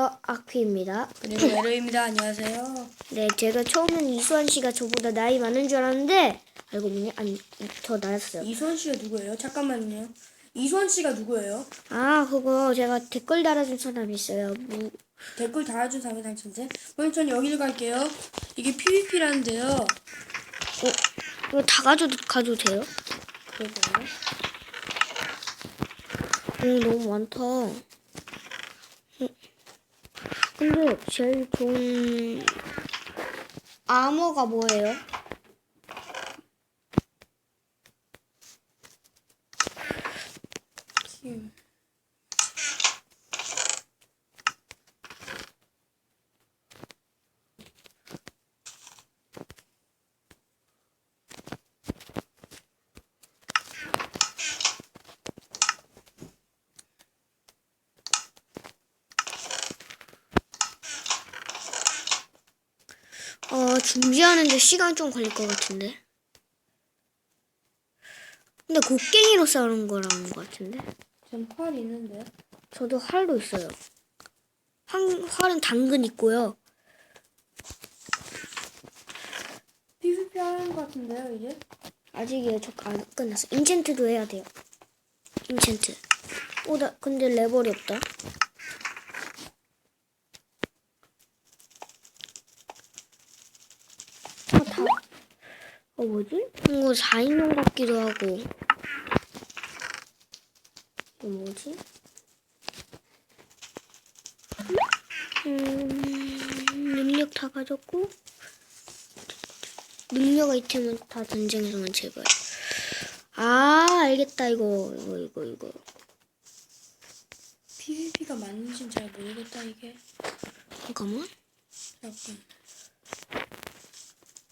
어, 아퀴입니다. 그리고 에르입니다. 안녕하세요. 네, 제가 처음엔 이수환 씨가 저보다 나이 많은 줄 알았는데 알고 보니 아니 더 나였어요. 이수원 씨가 누구예요? 잠깐만요. 이수원 씨가 누구예요? 아, 그거 제가 댓글 달아준 사람이 있어요. 무, 댓글 달아준 사람이 당첨돼? 그럼 전 여기를 갈게요. 이게 PVP라는데요. 어, 이거 다 가져도 가도 돼요? 그러게요. 오, 너무 많다. 어, 근데 제일 좋은 아머가 뭐예요? 팀. 어, 준비하는데 시간 좀 걸릴 것 같은데. 근데 곡괭이로 싸우는 거라는 것 같은데. 전활 있는데요. 저도 활도 있어요. 활, 활은 당근 있고요. PVP 하는 것 같은데요, 이제? 아직이에요. 저안 끝났어. 인챈트도 해야 돼요. 인챈트. 오, 나 근데 레벨이 없다. 아, 다. 어, 뭐지? 이거 4인용 같기도 하고. 이거 뭐지? 음, 능력 다 가졌고. 능력 아이템은 다 전쟁에서만 제발. 아, 알겠다, 이거. 이거, 이거, 이거. PVP가 맞는지는 잘 모르겠다, 이게. 잠깐만. 잠깐.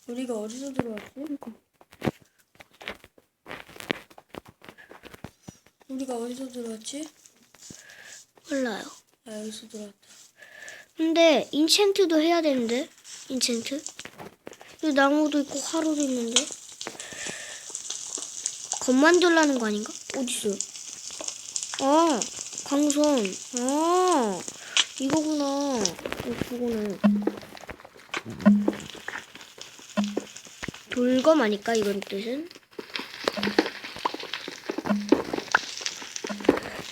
우리가 어디서 들어왔지? 이거. 우리가 어디서 들어왔지? 몰라요. 아, 여기서 들어왔다. 근데, 인챈트도 해야 되는데? 인챈트? 여기 나무도 있고, 화로도 있는데? 겁 만들라는 거 아닌가? 어딨어요? 아, 광선. 아, 이거구나. 어, 그거네. 돌검 아닐까, 이건 뜻은?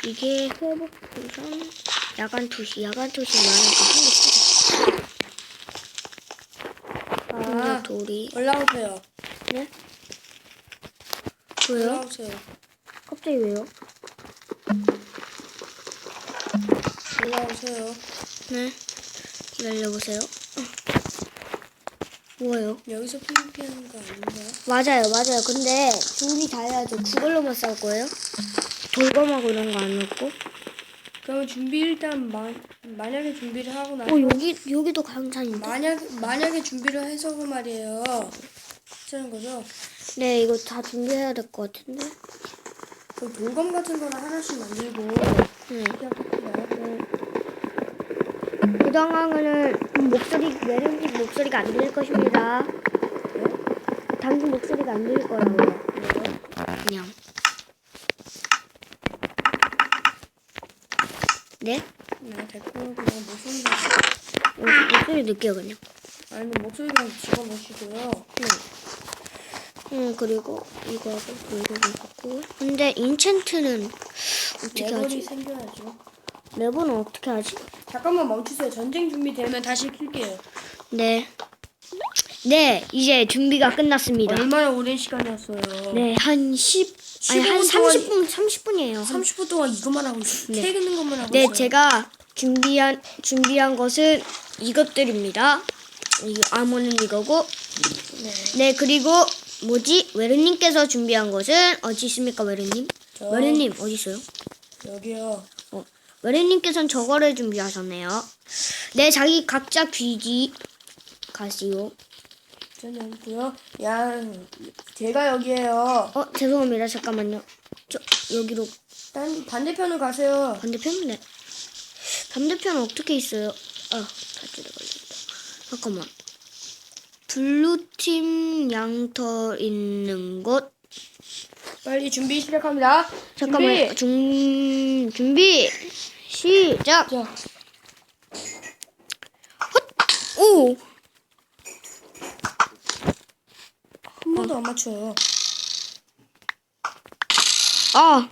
이게 회복 보상 야간 투시 야간 투시 많으니까 한개 아, 근데 돌이 올라오세요. 네? 왜요? 올라오세요. 갑자기 왜요? 올라오세요. 네 기다려보세요 뭐예요? 여기서 PVP 하는 거 아닌가요? 맞아요 맞아요 근데 준비 다 해야죠 그걸로만 싸울 거예요? 돌검하고 이런 거 안 넣고 그러면 준비 일단 마, 만약에 준비를 하고 나서 어 여기 여기도 강산인데 만약 만약에 준비를 해서 그 말이에요. 하는 거죠. 네 이거 다 준비해야 될 것 같은데 그 돌검 같은 거는 하나씩 만들고 네 시작 그 당황은 목소리 매력님 목소리가 안 들릴 것입니다. 당신 목소리가 안 들릴 거라고요. 그냥. 네? 네, 됐고 그냥 목소리가 어, 목소리 느껴요 그냥. 아니 목소리가 집어넣으시고요. 네. 음 그리고 이거하고 이거를 갖고. 근데 인챈트는 어떻게 레벨이 하지? 생겨야죠. 레버는 어떻게 하지? 잠깐만 멈추세요. 전쟁 준비되면 다시 킬게요. 네. 네, 이제 준비가 끝났습니다. 얼마나 오랜 시간이었어요. 네, 한 10, 아니 15분 한 동안 30분, 30분이에요. 30분 동안 이것만 하고 있어요. 네. 네. 는 것만 하고 네, 있어요. 제가 준비한 준비한 것은 이것들입니다. 이 아모는 이거고, 네. 네 그리고 뭐지? 외르님께서 준비한 것은 어디 있습니까, 외르님? 저 외르님 어디 있어요? 여기요. 어, 외르님께서는 저거를 준비하셨네요. 네, 자기 각자 귀지 가시오. 저는 여기고요. 야, 제가 여기에요. 어, 죄송합니다. 잠깐만요. 저 여기로 딴 반대편으로 가세요. 반대편? 네. 반대편은 어떻게 있어요? 아, 다치다 걸렸다. 잠깐만. 블루팀 양털 있는 곳. 빨리 준비 시작합니다. 잠깐만. 준비. 중 준비 시작. 자, 오! 한 번도 안 맞춰요. 아!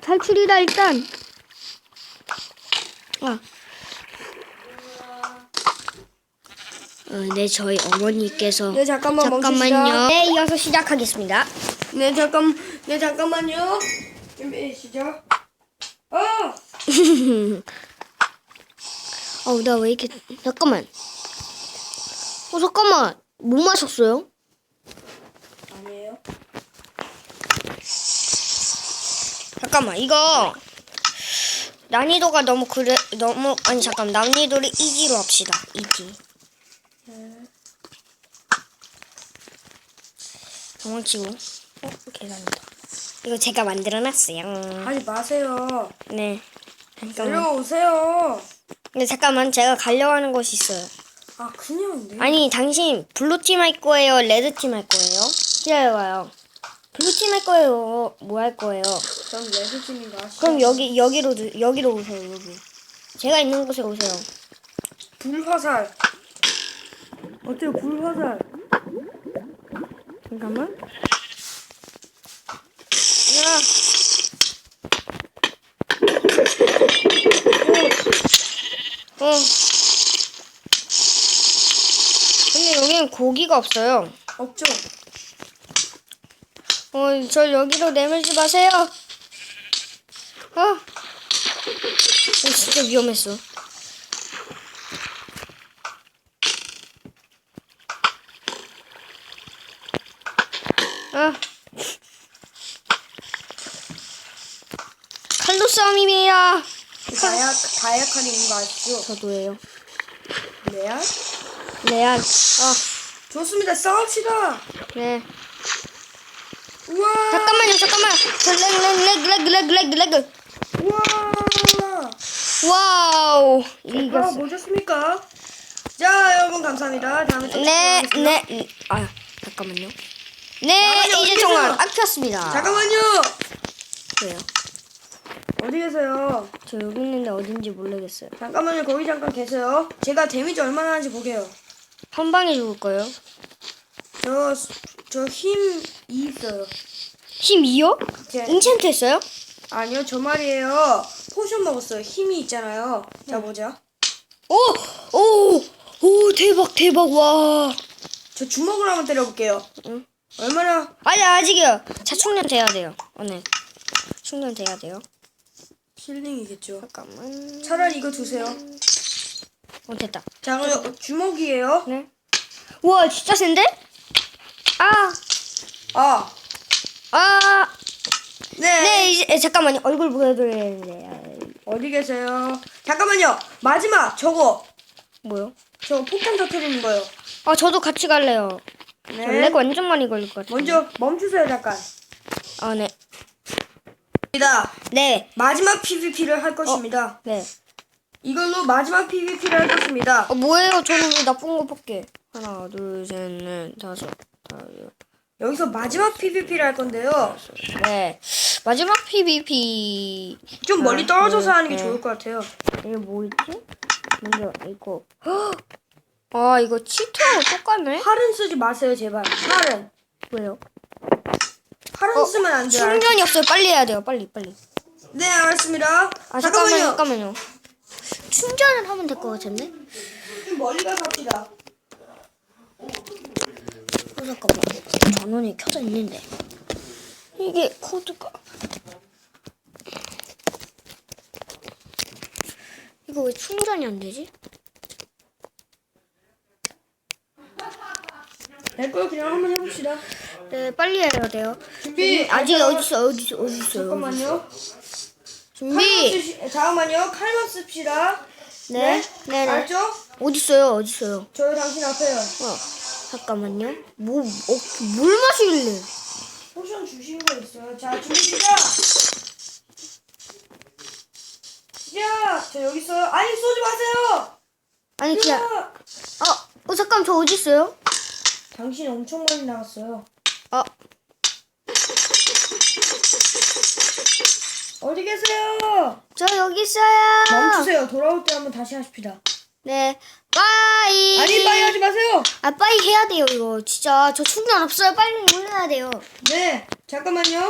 탈출이다, 일단. 아. 어, 네, 저희 어머니께서. 네, 잠깐만 잠깐만요. 멈추시죠. 네, 이어서 시작하겠습니다. 네, 잠깐, 네, 잠깐만요. 준비 시작. 어, 어우, 나 왜 이렇게. 잠깐만. 어, 잠깐만. 뭐 마셨어요? 아니에요. 잠깐만, 이거. 난이도가 너무 그래, 너무, 아니, 잠깐, 난이도를 이지로 합시다. 이지. 도망치고. 어, 계산이다. 이거 제가 만들어놨어요. 하지 마세요. 네. 잠깐만. 내려오세요. 근데 잠깐만, 제가 가려고 하는 곳이 있어요. 아, 그냥 네. 아니, 당신, 블루팀 할 거예요? 레드팀 할 거예요? 기다려봐요. 블루팀 할 거예요? 뭐 할 거예요? 전 레드팀인가? 그럼 여기, 여기로, 들- 여기로 오세요, 여기. 제가 있는 곳에 오세요. 불화살. 어때요, 불화살? 잠깐만. 야. 어. 어. 근데 여기는 고기가 없어요. 없죠? 어, 절 여기로 내밀지 마세요. 어. 어, 진짜 위험했어. 아. 칼로 싸움이에요. 다이아, 다이아 칼이 있는 거 아시죠? 저도예요. 레알? 레알. 아, 좋습니다. 싸웁시다. 네. 우와. 잠깐만요, 잠깐만. 렉렉렉렉렉렉렉. 우와. 와우. 아, 이겼어. 뭐셨습니까? 자, 여러분 감사합니다. 다음에 또 네, 찾아뵙겠습니다. 네. 음, 아, 잠깐만요. 네, 나가요, 이제 어디서? 정말 아꼈습니다. 잠깐만요. 왜요? 어디 계세요? 저 여기 있는데 어딘지 모르겠어요. 잠깐만요. 거기 잠깐 계세요. 제가 데미지 얼마나 하는지 보게요. 한 방에 죽을 거예요. 저 저힘 2 있어요. 힘 2요? 제, 인챈트 했어요? 아니요, 저 말이에요. 포션 먹었어요. 힘이 있잖아요. 자, 보자. 오! 오! 오, 대박, 대박, 와. 저 주먹으로 한번 때려볼게요. 응. 얼마나 아니, 아직이요. 자, 충전 돼야 돼요. 오늘. 충전 돼야 돼요. 힐링이겠죠. 잠깐만. 차라리 이거 두세요. 어, 됐다. 자, 그럼 주먹이에요. 네. 우와, 진짜 센데? 아, 아, 아. 네. 네, 이제, 에, 잠깐만요. 얼굴 보여드려야 되는데. 어디 계세요? 잠깐만요. 마지막 저거. 뭐요? 저 폭탄 터트리는 거요. 아, 저도 같이 갈래요. 네. 렉 완전 많이 걸릴 것 같아요. 먼저 멈추세요, 잠깐. 아, 네. 입니다. 네. 마지막 PVP를 할 것입니다. 네. 이걸로 마지막 PVP를 할 것입니다. 어, 뭐예요? 저는 왜 나쁜 거 볼게. 하나, 둘, 셋, 넷, 다섯, 다섯. 여기서 마지막 PVP를 할 건데요. 네. 마지막 PVP. 좀 멀리 아, 떨어져서 네, 하는 게 네. 좋을 것 같아요. 이게 뭐 있지? 먼저, 이거. 헉! 아, 이거 치트하고 똑같네? 팔은 쓰지 마세요, 제발. 팔은. 왜요? 팔은 어, 쓰면 안 돼요. 충전이 없어요. 빨리 해야 돼요. 빨리, 빨리. 네, 알았습니다. 아, 잠깐만요. 잠깐만요. 잠깐만요. 충전을 하면 될 것 같은데? 좀 멀리 가서 합시다. 어, 잠깐만. 전원이 켜져 있는데. 이게 코드가. 이거 왜 충전이 안 되지? 될걸 그냥 한번 해봅시다. 네, 빨리 해야 돼요. 준비. 아직 잠깐만- 어디 있어? 어디 있어? 어디 있어요? 잠깐만요. 칼만 준비. 쓰시, 잠깐만요. 칼만 씁시다. 네, 네, 네. 알죠? 어디 있어요? 어디 있어요? 저 당신 앞에요. 어, 잠깐만요. 뭐, 어, 뭘 마실래? 포션 주신 거 있어요. 자, 준비 시작. 시작. 저 여기 있어요. 아니 쏘지 마세요. 아니 그냥, 시작. 어, 어 잠깐 저 어디 있어요? 당신 엄청 많이 나왔어요. 어, 어디 계세요? 저 여기 있어요. 멈추세요. 돌아올 때 한번 다시 하십시다. 네. 빠이. 아니 빨리 하지 마세요. 아, 빠이 해야 돼요, 이거. 진짜. 저 충전 없어요. 빨리 올려야 돼요. 네 잠깐만요.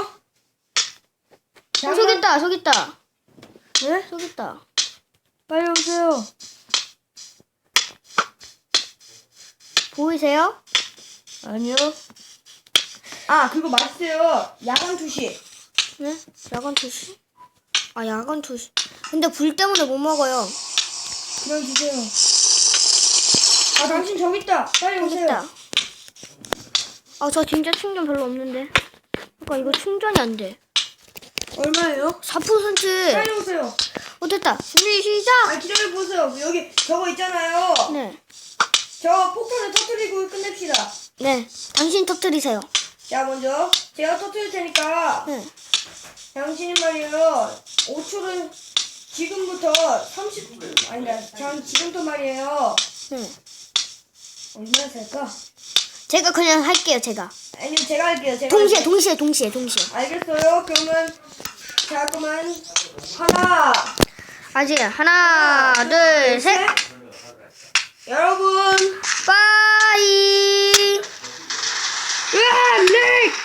어, 저기 있다, 저기 있다. 네 저기 있다. 빨리 오세요. 보이세요? 아니요. 아 그거 맛있어요. 야간 투시. 네? 야간 투시? 아, 야간 투시. 근데 불 때문에 못 먹어요. 그냥 주세요. 아 당신 저기 있다. 빨리 오세요. 있다. 아, 저 진짜 충전 별로 없는데. 그러니까 이거 충전이 안 돼. 얼마예요? 4%. 빨리 오세요. 어, 됐다. 준비 시작! 아 기다려 보세요. 여기 저거 있잖아요. 네. 저 폭탄을 터뜨리고 끝냅시다. 네. 당신 터뜨리세요. 자 먼저 제가 터뜨릴 테니까 네. 당신이 말이에요. 5초를 지금부터 30 아니다. 전 지금부터 말이에요. 네. 얼마나 살까? 제가 그냥 할게요, 제가. 아니면 제가 할게요. 제가 동시에, 할게요. 동시에, 동시에, 동시에. 알겠어요. 그러면 잠깐만 하나 아직 하나, 둘, 셋. 여러분 Birlik!